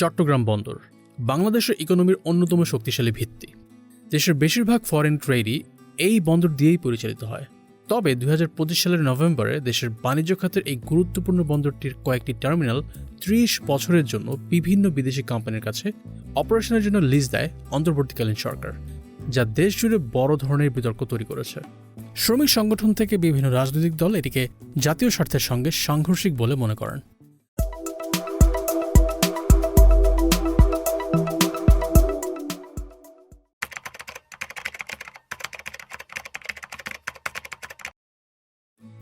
চট্টগ্রাম বন্দর, বাংলাদেশের ইকোনমির অন্যতম শক্তিশালী ভিত্তি। দেশের বেশিরভাগ ফরেন ট্রেডই এই বন্দর দিয়েই পরিচালিত হয়। তবে দুই হাজার পঁচিশ সালের নভেম্বরে দেশের বাণিজ্য খাতের এই গুরুত্বপূর্ণ বন্দরটির কয়েকটি টার্মিনাল ত্রিশ বছরের জন্য বিভিন্ন বিদেশি কোম্পানির কাছে অপারেশনের জন্য লিজ দেয় অন্তর্বর্তীকালীন সরকার, যা দেশ জুড়ে বড় ধরনের বিতর্ক তৈরি করেছে। শ্রমিক সংগঠন থেকে বিভিন্ন রাজনৈতিক দল এটিকে জাতীয় স্বার্থের সঙ্গে সাংঘর্ষিক বলে মনে করেন।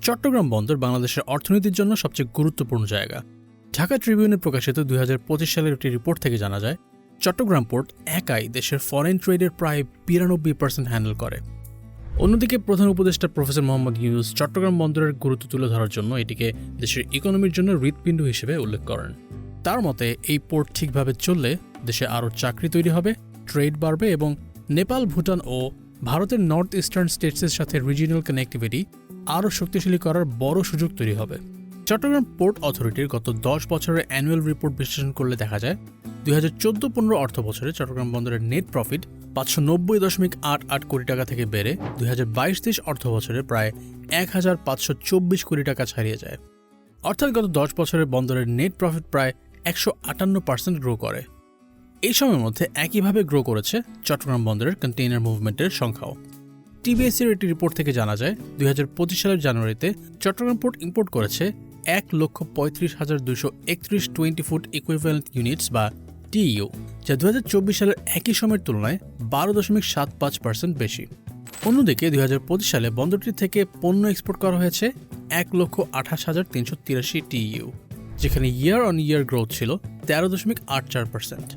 চট্টগ্রাম বন্দর বাংলাদেশের অর্থনীতির জন্য সবচেয়ে গুরুত্বপূর্ণ জায়গা। ঢাকা ট্রিবিউনে প্রকাশিত দুই হাজার পঁচিশ সালের একটি রিপোর্ট থেকে জানা যায়, চট্টগ্রাম পোর্ট একাই দেশের ফরেন ট্রেডের প্রায় বিরানব্বই পার্সেন্ট হ্যান্ডেল করে। অন্যদিকে প্রধান উপদেষ্টা প্রফেসর মোহাম্মদ ইউনুস চট্টগ্রাম বন্দরের গুরুত্ব তুলে ধরার জন্য এটিকে দেশের ইকোনমির জন্য হৃৎপিণ্ড হিসেবে উল্লেখ করেন। তার মতে, এই পোর্ট ঠিকভাবে চললে দেশে আরও চাকরি তৈরি হবে ট্রেড বাড়বে এবং নেপাল, ভুটান ও ভারতের নর্থ ইস্টার্ন স্টেটসের সাথে রিজিনাল কানেক্টিভিটি আরও শক্তিশালী করার বড় সুযোগ তৈরি হবে। চট্টগ্রাম পোর্ট অথরিটির গত দশ বছরের অ্যানুয়াল রিপোর্ট বিশ্লেষণ করলে দেখা যায়, দুই হাজার চোদ্দ পনেরো অর্থ বছরে চট্টগ্রাম বন্দরের নেট প্রফিট পাঁচশো নব্বই দশমিক আট আট কোটি টাকা থেকে বেড়ে দুই হাজার বাইশ তেইশ অর্থ বছরে প্রায় এক হাজার পাঁচশো চব্বিশ কোটি টাকা ছাড়িয়ে যায়। অর্থাৎ গত দশ বছরে বন্দরের নেট প্রফিট প্রায় একশো আটান্ন পার্সেন্ট গ্রো করে। এই সময়ের মধ্যে একইভাবে গ্রো করেছে চট্টগ্রাম বন্দরের কন্টেইনার মুভমেন্টের সংখ্যাও। টিবিএসির একটি রিপোর্ট থেকে জানা যায়, দুই সালের জানুয়ারিতে চট্টগ্রাম পোর্ট ইম্পোর্ট করেছে এক লক্ষ পঁয়ত্রিশ হাজার দুশো একত্রিশ টোয়েন্টি ফুট ইকুইভ্যালেন্ট ইউনিটস বা টিইউ যা দুহাজার চব্বিশ সালের একই সময়ের তুলনায় বারো দশমিক সাত পাঁচ পার্সেন্ট বেশি। অন্যদিকে দুই সালে বন্দরটি থেকে পণ্য এক্সপোর্ট করা হয়েছে এক লক্ষ আঠাশ হাজার তিনশো তিরাশি টিইউ যেখানে ইয়ার অন ইয়ার গ্রোথ ছিল তেরো দশমিক আট চার পার্সেন্ট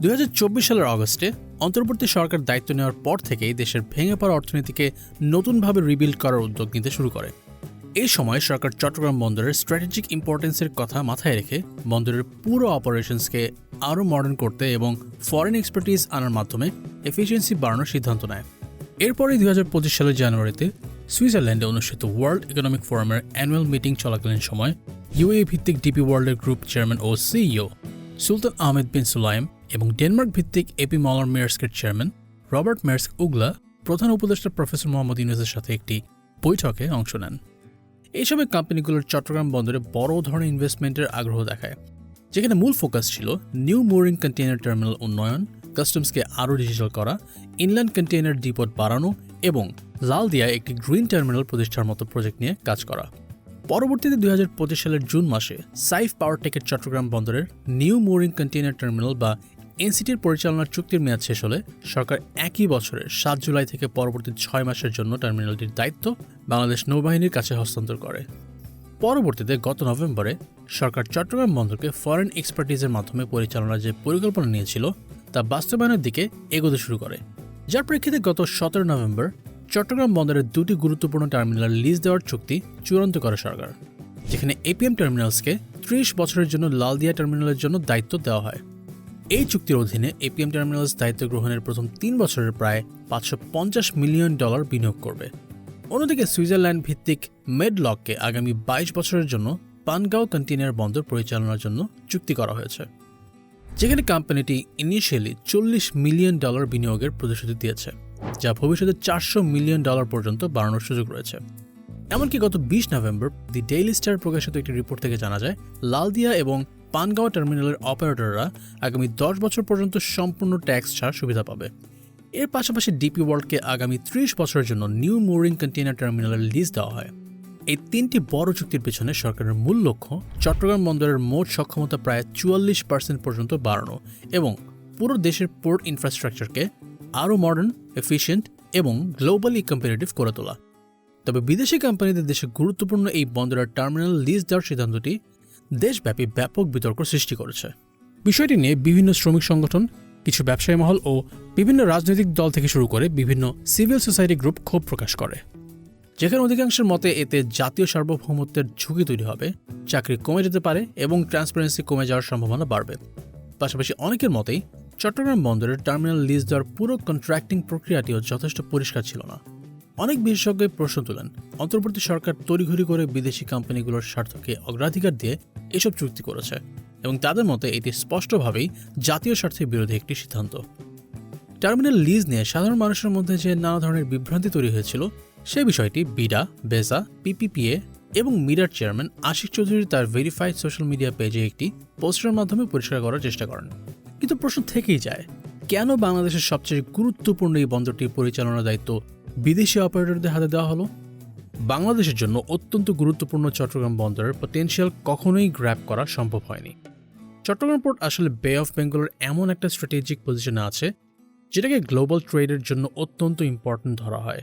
দুই হাজার চব্বিশ সালের অগস্টে অন্তর্বর্তী সরকার দায়িত্ব নেওয়ার পর থেকেই দেশের ভেঙে পড়া অর্থনীতিকে নতুনভাবে রিবিল্ড করার উদ্যোগ নিতে শুরু করে। এই সময় সরকার চট্টগ্রাম বন্দরের স্ট্র্যাটেজিক ইম্পর্টেন্সের কথা মাথায় রেখে বন্দরের পুরো অপারেশনসকে আরও মডার্ন করতে এবং ফরেন এক্সপার্টিস আনার মাধ্যমে এফিসিয়েন্সি বাড়ানোর সিদ্ধান্ত নেয়। এরপরে দুই হাজার পঁচিশ সালের জানুয়ারিতে সুইজারল্যান্ডে অনুষ্ঠিত ওয়ার্ল্ড ইকোনমিক ফোরামের অ্যানুয়াল মিটিং চলাকালীন সময় ইউএ ভিত্তিক ডিপি ওয়ার্ল্ডের গ্রুপ চেয়ারম্যান ও CEO Sultan Ahmed bin Sulayem এবং ডেনমার্ক ভিত্তিক এপি মলার মেয়ার্সকের চেয়ারম্যান রবার্ট মেয়ার্সক উগলা প্রধান উপদেষ্টা প্রফেসর মোহাম্মদ ইউনুসের সাথে একটি বৈঠকে অংশ নেন। এই সময় কোম্পানিগুলোর চট্টগ্রাম বন্দরে বড় ধরনের ইনভেস্টমেন্টের আগ্রহ দেখায়, যেখানে মূল ফোকাস ছিল নিউ মোরিং কন্টেইনার টার্মিনাল উন্নয়ন কাস্টমসকে আরও ডিজিটাল করা ইনল্যান্ড কন্টেইনার ডিপোট বাড়ানো এবং লালদিয়ায় একটি গ্রিন টার্মিনাল প্রতিষ্ঠার মতো প্রজেক্ট নিয়ে কাজ করা। পরবর্তীতে দুই হাজার পঁচিশ সালের জুন মাসে সাইফ পাওয়ার টেকের চট্টগ্রাম বন্দরের নিউ মোরিং কন্টেইনার টার্মিনাল বা এনসিটির পরিচালনার চুক্তির মেয়াদ শেষ হলে সরকার একই বছরের সাত জুলাই থেকে পরবর্তী ছয় মাসের জন্য টার্মিনালটির দায়িত্ব বাংলাদেশ নৌবাহিনীর কাছে হস্তান্তর করে। পরবর্তীতে গত নভেম্বরে সরকার চট্টগ্রাম বন্দরকে ফরেন এক্সপার্টিজের মাধ্যমে পরিচালনার যে পরিকল্পনা নিয়েছিল তা বাস্তবায়নের দিকে এগোতে শুরু করে। যার প্রেক্ষিতে গত সতেরো নভেম্বর চট্টগ্রাম বন্দরের দুটি গুরুত্বপূর্ণ টার্মিনাল লিজ দেওয়ার চুক্তি চূড়ান্ত করে সরকার, যেখানে এপিএম টার্মিনালসকে ত্রিশ বছরের জন্য লালদিয়া টার্মিনালের জন্য দায়িত্ব দেওয়া হয়। এই চুক্তির অধীনে এপিএম টার্মিনালস দায়িত্ব গ্রহণের প্রথম তিন বছরের প্রায় পাঁচশো পঞ্চাশ মিলিয়ন ডলার বিনিয়োগ করবে। অন্যদিকে সুইজারল্যান্ড ভিত্তিক মেডলককে আগামী বাইশ বছরের জন্য পানগাঁও কন্টেইনার বন্দর পরিচালনার জন্য চুক্তি করা হয়েছে, যেখানে কোম্পানিটি ইনিশিয়ালি চল্লিশ মিলিয়ন ডলার বিনিয়োগের প্রতিশ্রুতি দিয়েছে, যা ভবিষ্যতে চারশো মিলিয়ন ডলার পর্যন্ত বাড়ানোর সুযোগ রয়েছে। এমনকি গত বিশ নভেম্বর দি ডেইলি স্টার প্রকাশিত একটি রিপোর্ট থেকে জানা যায়, লালদিয়া এবং পানগাঁও টার্মিনালের অপারেটররা আগামী দশ বছর পর্যন্ত সম্পূর্ণ ট্যাক্স ছাড় সুবিধা পাবে। এর পাশাপাশি ডিপি ওয়ার্ল্ডকে আগামী ত্রিশ বছরের জন্য নিউ মোরিং কন্টেইনার টার্মিনালের লিজ দেওয়া হয়। এই তিনটি বড় চুক্তির পেছনে সরকারের মূল লক্ষ্য চট্টগ্রাম বন্দরের মোট সক্ষমতা প্রায় চুয়াল্লিশ পার্সেন্ট পর্যন্ত বাড়ানো এবং পুরো দেশের পোর্ট ইনফ্রাস্ট্রাকচারকে আরও মডার্ন, এফিশিয়েন্ট এবং গ্লোবালি কম্পিটিটিভ করে তোলা। তবে বিদেশি কোম্পানিদের দেশে গুরুত্বপূর্ণ এই বন্দরের টার্মিনাল লিজ দেওয়ার সিদ্ধান্তটি দেশব্যাপী ব্যাপক বিতর্ক সৃষ্টি করেছে। বিষয়টি নিয়ে বিভিন্ন শ্রমিক সংগঠন, কিছু ব্যবসায়ী মহল ও বিভিন্ন রাজনৈতিক দল থেকে শুরু করে বিভিন্ন সিভিল সোসাইটি গ্রুপ ক্ষোভ প্রকাশ করে। যেখানে অধিকাংশের মতে এতে জাতীয় সার্বভৌমত্বের ঝুঁকি তৈরি হবে, চাকরি কমে যেতে পারে এবং ট্রান্সপারেন্সি কমে যাওয়ার সম্ভাবনা বাড়বে। পাশাপাশি অনেকের মতেই চট্টগ্রাম বন্দরের টার্মিনাল লিজ দেওয়ার পুরো কন্ট্রাক্টিং প্রক্রিয়াটিও যথেষ্ট পরিষ্কার ছিল না। অনেক বিশেষজ্ঞ প্রশ্ন তোলেন, অন্তর্বর্তী সরকার তড়িঘড়ি করে বিদেশি কোম্পানিগুলোর স্বার্থকে অগ্রাধিকার দিয়ে এসব চুক্তি করেছে এবং তাদের মতে এটি স্পষ্টভাবেই জাতীয় স্বার্থের বিরোধী একটি সিদ্ধান্ত। টার্মিনাল লিজ নিয়ে সাধারণ মানুষের মধ্যে যে নানা ধরনের বিভ্রান্তি তৈরি হয়েছিল, সে বিষয়টি বিডা, বেজা, পিপিপিএ এবং মিডার চেয়ারম্যান আশিক চৌধুরী তার ভেরিফাইড সোশ্যাল মিডিয়া পেজে একটি পোস্টারের মাধ্যমে পরিষ্কার করার চেষ্টা করেন। কিন্তু প্রশ্ন থেকেই যায়, কেন বাংলাদেশের সবচেয়ে গুরুত্বপূর্ণ এই বন্দরটির পরিচালনার দায়িত্ব বিদেশি অপারেটরদের হাতে দেওয়া হলো। বাংলাদেশের জন্য অত্যন্ত গুরুত্বপূর্ণ চট্টগ্রাম বন্দরের পটেনশিয়াল কখনোই গ্র্যাব করা সম্ভব হয়নি। চট্টগ্রাম পোর্ট আসলে বে অফ বেঙ্গলের এমন একটা স্ট্র্যাটেজিক পজিশনে আছে, যেটাকে গ্লোবাল ট্রেডের জন্য অত্যন্ত ইম্পর্ট্যান্ট ধরা হয়।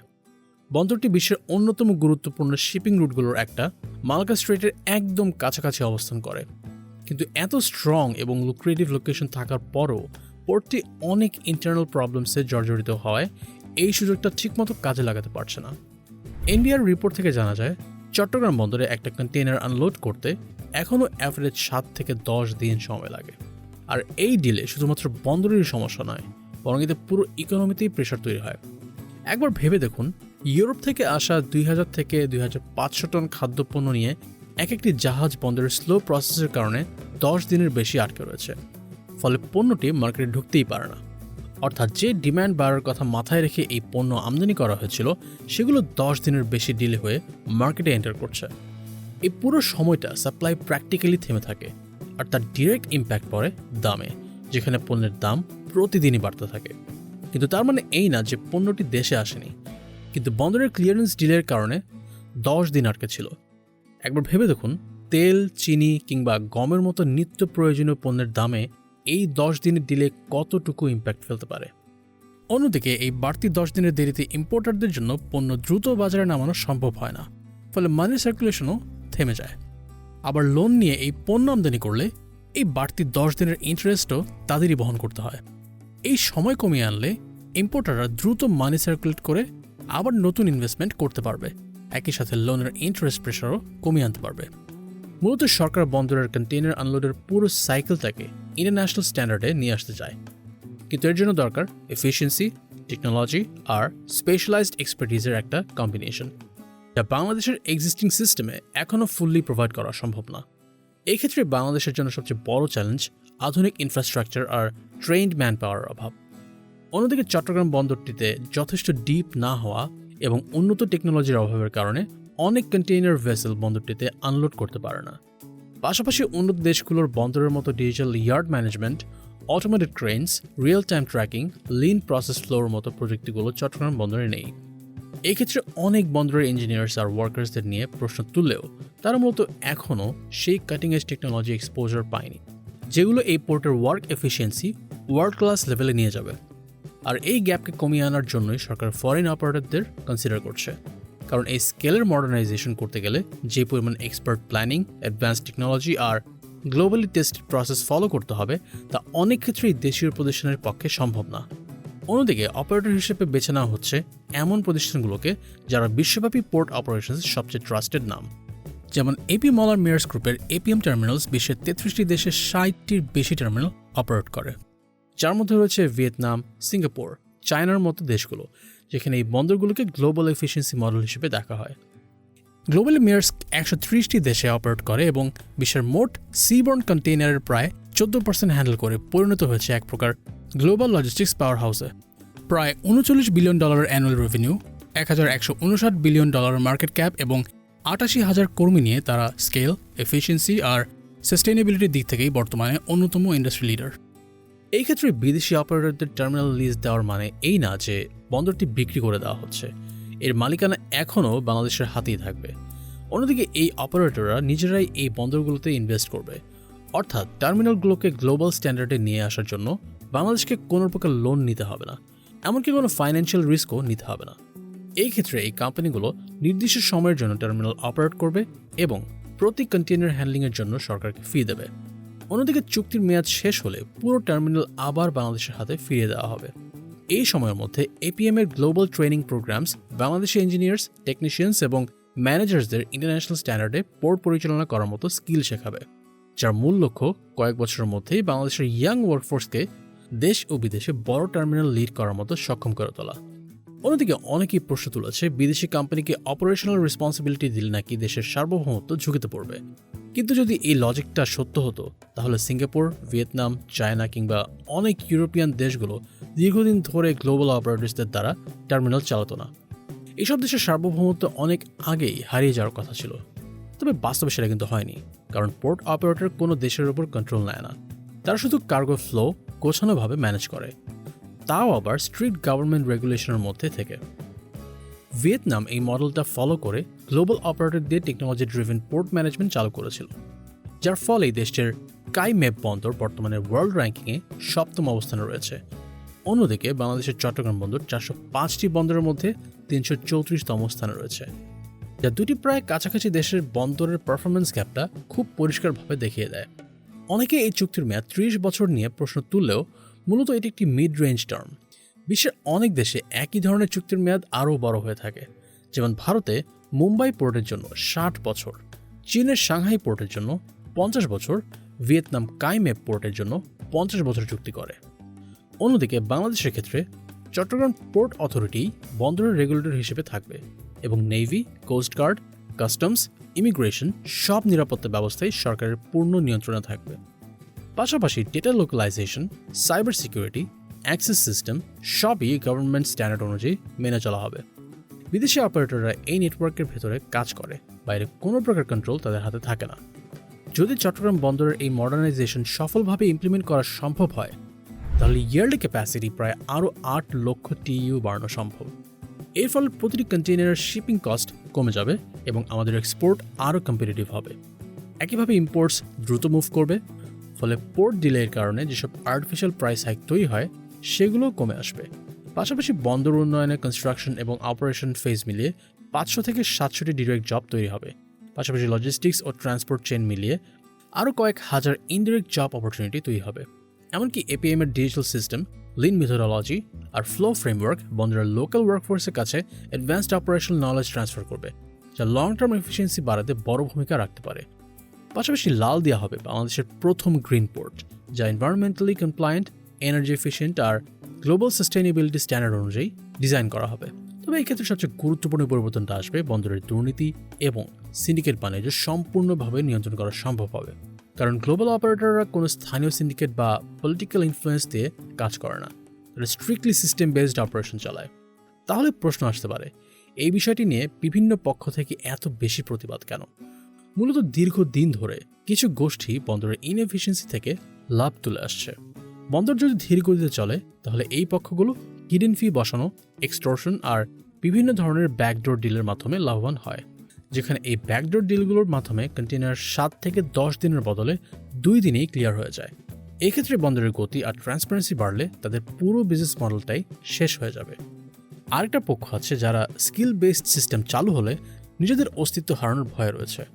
বন্দরটি বিশ্বের অন্যতম গুরুত্বপূর্ণ শিপিং রুটগুলোর একটা, মালকা স্ট্রেটের একদম কাছাকাছি অবস্থান করে। কিন্তু এত স্ট্রং এবং লুক্রেটিভ লোকেশন থাকার পরও পোর্টটি অনেক ইন্টারনাল প্রবলেমসে জর্জরিত হওয়ায় এই সুযোগটা ঠিকমতো কাজে লাগাতে পারছে না। এনবিআর রিপোর্ট থেকে জানা যায়, চট্টগ্রাম বন্দরে একটা কন্টেনার আনলোড করতে এখনও অ্যাভারেজ সাত থেকে দশ দিন সময় লাগে। আর এই ডিলে শুধুমাত্র বন্দরেরই সমস্যা নয়, বরং এতে পুরো ইকোনমিতেই প্রেশার তৈরি হয়। একবার ভেবে দেখুন, ইউরোপ থেকে আসা দুই হাজার থেকে দুই হাজার পাঁচশো টন খাদ্যপণ্য নিয়ে এক একটি জাহাজ বন্দরের স্লো প্রসেসের কারণে দশ দিনের বেশি আটকে রয়েছে। ফলে পণ্যটি মার্কেটে ঢুকতেই পারে না। অর্থাৎ যে ডিম্যান্ড বাড়ার কথা মাথায় রেখে এই পণ্য আমদানি করা হয়েছিল, সেগুলো দশ দিনের বেশি ডিলে হয়ে মার্কেটে এন্টার করছে। এই পুরো সময়টা সাপ্লাই প্র্যাকটিক্যালি থেমে থাকে আর তার ডিরেক্ট ইম্প্যাক্ট পড়ে দামে, যেখানে পণ্যের দাম প্রতিদিনই বাড়তে থাকে। কিন্তু তার মানে এই না যে পণ্যটি দেশে আসেনি, কিন্তু বন্দরের ক্লিয়ারেন্স ডিলের কারণে দশ দিন আটকে ছিল। একবার ভেবে দেখুন, তেল, চিনি কিংবা গমের মতো নিত্য প্রয়োজনীয় পণ্যের দামে এই দশ দিনের ডিলে কতটুকু ইম্প্যাক্ট ফেলতে পারে? অন্যদিকে, এই বাড়তি দশ দিনের দেরিতে ইম্পোর্টারদের জন্য পণ্য দ্রুত বাজারে নামানো সম্ভব হয় না, ফলে মানি সার্কুলেশনও থেমে যায়। আবার লোন নিয়ে এই পণ্য আমদানি করলে এই বাড়তি দশ দিনের ইন্টারেস্টও তাদেরই বহন করতে হয়। এই সময় কমিয়ে আনলে ইম্পোর্টাররা দ্রুত মানি সার্কুলেট করে আবার নতুন ইনভেস্টমেন্ট করতে পারবে। একই সাথে লোনের ইন্টারেস্ট প্রেশারও কমিয়ে আনতে পারবে। মূলত সরকার বন্দরের কন্টেইনার আনলোডের পুরো সাইকেলটাকে ইন্টারন্যাশনাল স্ট্যান্ডার্ডে নিয়ে আসতে চায়। কিন্তু এর জন্য দরকার এফিসিয়েন্সি টেকনোলজি আর স্পেশালাইজড এক্সপার্টিজের একটা কম্বিনেশন যা বাংলাদেশের এক্সিস্টিং সিস্টেমে এখনও ফুললি প্রোভাইড করা সম্ভব না। এক্ষেত্রে বাংলাদেশের জন্য সবচেয়ে বড় চ্যালেঞ্জ আধুনিক ইনফ্রাস্ট্রাকচার আর ট্রেন্ড ম্যান পাওয়ার অভাব। অন্যদিকে চট্টগ্রাম বন্দরটিতে যথেষ্ট ডিপ না হওয়া এবং উন্নত টেকনোলজির অভাবের কারণে অনেক কন্টেইনার ভেসেল বন্দরটিতে আনলোড করতে পারে না। পাশাপাশি উন্নত দেশগুলোর বন্দরের মতো digital yard management automated cranes real time tracking lean process flow মতো প্রযুক্তিগুলো চট্টগ্রাম বন্দরে নেই। এক্ষেত্রে অনেক বন্দরের ইঞ্জিনিয়ার্স আর ওয়ার্কার্সদের নিয়ে প্রশ্ন তুললেও তারা মূলত এখনও সেই কাটিং এজ টেকনোলজি এক্সপোজার পায়নি, যেগুলো এই পোর্টের ওয়ার্ক এফিসিয়েন্সি ওয়ার্ল্ড ক্লাস লেভেলে নিয়ে যাবে। আর এই গ্যাপকে কমিয়ে আনার জন্যই সরকার ফরেন অপারেটরদের কনসিডার করছে। কারণ এই স্কেলের মডার্নাইজেশন করতে গেলে যে পরিমাণ এক্সপার্ট প্ল্যানিং অ্যাডভান্স টেকনোলজি আর গ্লোবালি টেস্টেড প্রসেস ফলো করতে হবে, তা অনেক ক্ষেত্রেই দেশীয় প্রতিষ্ঠানের পক্ষে সম্ভব না। অন্যদিকে অপারেটর হিসেবে বেছে নেওয়া হচ্ছে এমন প্রতিষ্ঠানগুলোকে যারা বিশ্বব্যাপী পোর্ট অপারেশনস সবচেয়ে ট্রাস্টেড নাম। যেমন এপি মলার মেয়ার্স গ্রুপের এপিএম টার্মিনালস বিশ্বের তেত্রিশটি দেশের ষাটটির বেশি টার্মিনাল অপারেট করে। যার মধ্যে রয়েছে ভিয়েতনাম, সিঙ্গাপুর, চায়নার মতো দেশগুলো। যেখানে এই বন্দরগুলোকে গ্লোবাল এফিসিয়েন্সি মডেল হিসেবে দেখা হয়। গ্লোবালি মেয়ার্স একশো ত্রিশটি দেশে অপারেট করে এবং বিশ্বের মোট সিবর্ন কন্টেইনারের প্রায় চোদ্দ পার্সেন্ট হ্যান্ডেল করে পরিণত হয়েছে এক প্রকার গ্লোবাল লজিস্টিক্স পাওয়ার হাউসে প্রায় উনচল্লিশ বিলিয়ন ডলারের অ্যানুয়াল রেভিনিউ এক হাজার একশো উনষাট বিলিয়ন ডলারের মার্কেট ক্যাপ এবং আটাশি হাজার কর্মী নিয়ে তারা স্কেল এফিসিয়েন্সি আর সাস্টেনেবিলিটির দিক থেকেই বর্তমানে অন্যতম ইন্ডাস্ট্রি লিডার এই ক্ষেত্রে বিদেশি অপারেটরদের টার্মিনাল লিজ দেওয়ার মানে এই না যে বন্দরটি বিক্রি করে দেওয়া হচ্ছে। এর মালিকানা এখনও বাংলাদেশের হাতেই থাকবে। অন্যদিকে এই অপারেটররা নিজেরাই এই বন্দরগুলোতে ইনভেস্ট করবে। অর্থাৎ টার্মিনালগুলোকে গ্লোবাল স্ট্যান্ডার্ডে নিয়ে আসার জন্য বাংলাদেশকে কোনো প্রকার লোন নিতে হবে না। এমনকি কোনো ফাইন্যান্সিয়াল রিস্কও নিতে হবে না। এই ক্ষেত্রে এই কোম্পানিগুলো নির্দিষ্ট সময়ের জন্য টার্মিনাল অপারেট করবে এবং প্রতি কন্টেনার হ্যান্ডলিংয়ের জন্য সরকারকে ফি দেবে। অন্যদিকে চুক্তির মেয়াদ শেষ হলে পুরো টার্মিনাল আবার বাংলাদেশের হাতে ফিরিয়ে দেওয়া হবে। এই সময়ের মধ্যে এপিএম এর global training programs Bangladeshi engineers technicians এবং ম্যানেজার্সদের ইন্টারন্যাশনাল স্ট্যান্ডার্ডে পোর্ট পরিচালনা করার মতো স্কিল শেখাবে, যার মূল লক্ষ্য কয়েক বছরের মধ্যেই বাংলাদেশের ইয়াং ওয়ার্কফোর্সকে দেশ ও বিদেশে বড় টার্মিনাল লিড করার মতো সক্ষম করে তোলা। অন্যদিকে অনেকেই প্রশ্ন তুলেছে, বিদেশি কোম্পানিকে অপারেশনাল রেসপন্সিবিলিটি দিলে নাকি দেশের সার্বভৌমত্ব ঝুঁকিতে পড়বে। কিন্তু যদি এই লজিকটা সত্য হতো, তাহলে সিঙ্গাপুর, ভিয়েতনাম, চায়না কিংবা অনেক ইউরোপিয়ান দেশগুলো দীর্ঘদিন ধরে গ্লোবাল অপারেটরসদের দ্বারা টার্মিনাল চালাতো না। এসব দেশের সার্বভৌমত্ব অনেক আগেই হারিয়ে যাওয়ার কথা ছিল। তবে বাস্তবে সেটা কিন্তু হয়নি, কারণ পোর্ট অপারেটর কোনো দেশের উপর কন্ট্রোল নেয় না। তারা শুধু কার্গো ফ্লো গোছানোভাবে ম্যানেজ করে। তাও আবার স্ট্রিক্ট গভর্নমেন্ট রেগুলেশনের মধ্যে থেকে। ভিয়েতনাম এই মডেলটা ফলো করে গ্লোবাল অপারেটর দিয়ে টেকনোলজি ড্রিভেন পোর্ট ম্যানেজমেন্ট চালু করেছিল, যার ফলে দেশটির কাই ম্যাপ বন্দর বর্তমানে ওয়ার্ল্ড র্যাঙ্কিংয়ে সপ্তম অবস্থানে রয়েছে। অন্যদিকে বাংলাদেশের চট্টগ্রাম বন্দর চারশো পাঁচটি বন্দরের মধ্যে তিনশো চৌত্রিশতম স্থানে রয়েছে, যা দুটি প্রায় কাছাকাছি দেশের বন্দরের পারফরমেন্স গ্যাপটা খুব পরিষ্কারভাবে দেখিয়ে দেয়। অনেকে এই চুক্তির মেয়াদ ত্রিশ বছর নিয়ে প্রশ্ন তুললেও মূলত এটি একটি মিড রেঞ্জ টার্ম বিশ্বের অনেক দেশে একই ধরনের চুক্তির মেয়াদ আরও বড় হয়ে থাকে। যেমন ভারতে মুম্বাই পোর্টের জন্য ষাট বছর, চীনের সাংহাই পোর্টের জন্য পঞ্চাশ বছর, ভিয়েতনাম কাইমেপ পোর্টের জন্য পঞ্চাশ বছর চুক্তি করে। অন্যদিকে বাংলাদেশের ক্ষেত্রে চট্টগ্রাম পোর্ট অথরিটি বন্দরের রেগুলেটর হিসেবে থাকবে এবং নেভি কোস্টগার্ড কাস্টমস, ইমিগ্রেশন সব নিরাপত্তা ব্যবস্থায় সরকারের পূর্ণ নিয়ন্ত্রণে থাকবে। পাশাপাশি data localization, cyber security access system সবই গভর্নমেন্ট স্ট্যান্ডার্ড অনুযায়ী মেনে চলা হবে। বিদেশি অপারেটররা এই নেটওয়ার্কের ভেতরে কাজ করে, বাইরে কোনো প্রকার কন্ট্রোল তাদের হাতে থাকে না। যদি চট্টগ্রাম বন্দরের এই মডার্নাইজেশন সফলভাবে ইমপ্লিমেন্ট করা সম্ভব হয়, তাহলে ইয়ারলি ক্যাপাসিটি প্রায় আরও আট লক্ষ টিইউ বাড়ানো সম্ভব। এর ফলে প্রতিটি কন্টেইনারের শিপিং কস্ট কমে যাবে এবং আমাদের এক্সপোর্ট আরও কম্পিটিটিভ হবে। একইভাবে ইম্পোর্টস দ্রুত মুভ করবে, ফলে পোর্ট ডিলের কারণে যেসব আর্টিফিশিয়াল প্রাইস হাইক তৈরি হয় সেগুলোও কমে আসবে। পাশাপাশি বন্দর উন্নয়নে কনস্ট্রাকশন এবং অপারেশন ফেজ মিলিয়ে পাঁচশো থেকে সাতশোটি ডিরেক্ট জব তৈরি হবে। পাশাপাশি লজিস্টিক্স ও ট্রান্সপোর্ট চেন মিলিয়ে আরও কয়েক হাজার ইনডিরেক্ট জব অপরচুনিটি তৈরি হবে। এমনকি এপিএম এর ডিজিটাল সিস্টেম লিন মেথোডোলজি আর ফ্লো ফ্রেমওয়ার্ক বন্দরের লোকাল ওয়ার্কফোর্সের কাছে অ্যাডভান্সড অপারেশনাল নলেজ ট্রান্সফার করবে, যা লং টার্ম এফিসিয়েন্সি বাড়াতে বড় ভূমিকা রাখতে পারে। পাশাপাশি লাল দেওয়া হবে বাংলাদেশের প্রথম গ্রিন পোর্ট যা এনভায়রনমেন্টালি কমপ্লায়েন্ট এনার্জি এফিসিয়েন্ট আর গ্লোবাল সাস্টেনেবিলিটি স্ট্যান্ডার্ড অনুযায়ী ডিজাইন করা হবে। তবে এই ক্ষেত্রে সবচেয়ে গুরুত্বপূর্ণ পরিবর্তনটা আসবে বন্দরের দুর্নীতি এবং সিন্ডিকেট বাণিজ্য সম্পূর্ণভাবে নিয়ন্ত্রণ করা সম্ভব হবে। কারণ গ্লোবাল অপারেটররা কোনো স্থানীয় সিন্ডিকেট বা পলিটিক্যাল ইনফ্লুয়েন্স দিয়ে কাজ করে না, তারা স্ট্রিক্টলি সিস্টেম বেসড অপারেশন চালায়। তাহলে প্রশ্ন আসতে পারে, এই বিষয়টি নিয়ে বিভিন্ন পক্ষ থেকে এত বেশি প্রতিবাদ কেন? মূলত দীর্ঘদিন ধরে কিছু গোষ্ঠী বন্দরের ইনএফিসিয়েন্সি থেকে লাভ তুলে আসছে। বন্দর যদি ধীর গতিতে চলে, তাহলে এই পক্ষগুলো হিডেন ফি বসানো, এক্সটর্শন আর বিভিন্ন ধরনের ব্যাকডোর ডিলের মাধ্যমে লাভবান হয়। যেখানে এই ব্যাকডোর ডিলগুলোর মাধ্যমে কন্টেনার সাত থেকে দশ দিনের বদলে দুই দিনেই ক্লিয়ার হয়ে যায়। এক্ষেত্রে বন্দরের গতি আর ট্রান্সপারেন্সি বাড়লে তাদের পুরো বিজনেস মডেলটাই শেষ হয়ে যাবে। আরেকটা পক্ষ আছে যারা স্কিল বেসড সিস্টেম চালু হলে নিজেদের অস্তিত্ব হারানোর ভয় রয়েছে।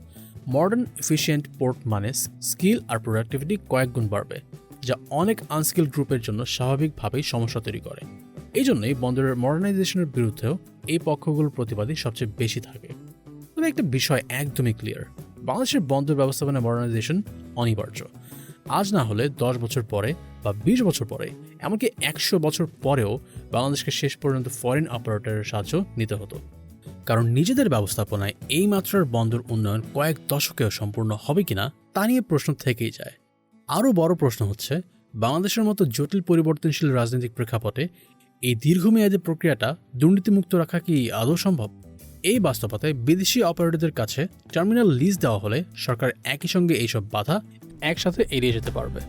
মডার্ন এফিসিয়েন্ট পোর্ট মানে স্কিল আর প্রোডাক্টিভিটি কয়েক গুণ বাড়বে। যা অনেক আনস্কিল গ্রুপের জন্য স্বাভাবিকভাবেই সমস্যা তৈরি করে। এই জন্যই বন্দরের মডার্নাইজেশনের বিরুদ্ধেও এই পক্ষগুলোর প্রতিবাদী সবচেয়ে বেশি থাকে। তবে একটা বিষয় একদমই ক্লিয়ার বাংলাদেশের বন্দর ব্যবস্থাপনা মডার্নাইজেশন অনিবার্য। আজ না হলে দশ বছর পরে বা বিশ বছর পরে, এমনকি একশো বছর পরেও বাংলাদেশকে শেষ পর্যন্ত ফরেন অপারেটরের সাহায্য নিতে হতো। কারণ নিজেদের ব্যবস্থাপনায় এই মাত্রার বন্দর উন্নয়ন কয়েক দশকেও সম্পূর্ণ হবে কিনা, তা নিয়ে প্রশ্ন থেকেই যায়। আরও বড় প্রশ্ন হচ্ছে, বাংলাদেশের মতো জটিল পরিবর্তনশীল রাজনৈতিক প্রেক্ষাপটে এই দীর্ঘমেয়াদী প্রক্রিয়াটা দুর্নীতিমুক্ত রাখা কি আদৌ সম্ভব? এই বাস্তবতায় বিদেশি অপারেটরদের কাছে টার্মিনাল লিজ দেওয়া হলে সরকার একই সঙ্গে এইসব বাধা একসাথে এড়িয়ে যেতে পারবে।